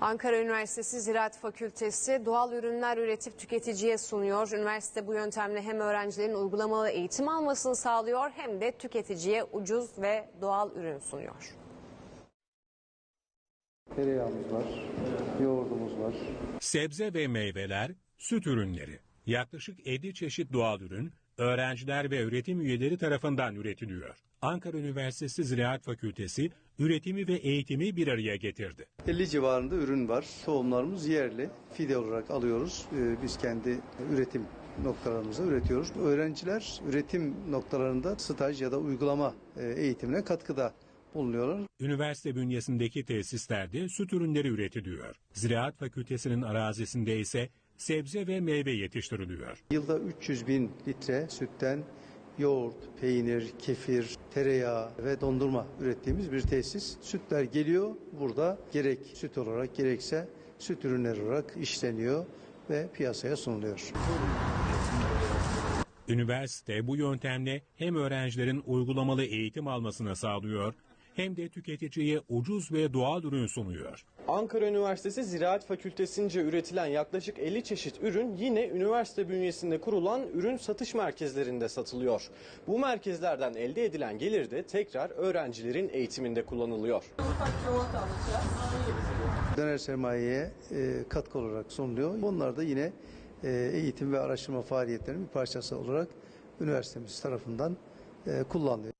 Ankara Üniversitesi Ziraat Fakültesi doğal ürünler üretip tüketiciye sunuyor. Üniversite bu yöntemle hem öğrencilerin uygulamalı eğitim almasını sağlıyor hem de tüketiciye ucuz ve doğal ürün sunuyor. Tereyağımız var, yoğurdumuz var. Sebze ve meyveler, süt ürünleri. Yaklaşık 50 çeşit doğal ürün öğrenciler ve öğretim üyeleri tarafından üretiliyor. Ankara Üniversitesi Ziraat Fakültesi üretimi ve eğitimi bir araya getirdi. 50 civarında ürün var. Tohumlarımız yerli. Fide olarak alıyoruz. Ee, Biz kendi üretim noktalarımızda üretiyoruz. Öğrenciler üretim noktalarında staj ya da uygulama e, eğitimine katkıda bulunuyorlar. Üniversite bünyesindeki tesislerde süt ürünleri üretiliyor. Ziraat Fakültesinin arazisinde ise sebze ve meyve yetiştiriliyor. Yılda 300 bin litre sütten yoğurt, peynir, kefir, tereyağı ve dondurma ürettiğimiz bir tesis. Sütler geliyor burada gerek süt olarak gerekse süt ürünleri olarak işleniyor ve piyasaya sunuluyor. Üniversite bu yöntemle hem öğrencilerin uygulamalı eğitim almasını sağlıyor hem de tüketiciye ucuz ve doğal ürün sunuyor. Ankara Üniversitesi Ziraat Fakültesince üretilen yaklaşık 50 çeşit ürün yine üniversite bünyesinde kurulan ürün satış merkezlerinde satılıyor. Bu merkezlerden elde edilen gelir de tekrar öğrencilerin eğitiminde kullanılıyor. Döner sermayeye e, katkı olarak sunuluyor. Onlar da yine e, eğitim ve araştırma faaliyetlerinin bir parçası olarak üniversitemiz tarafından e, kullanılıyor.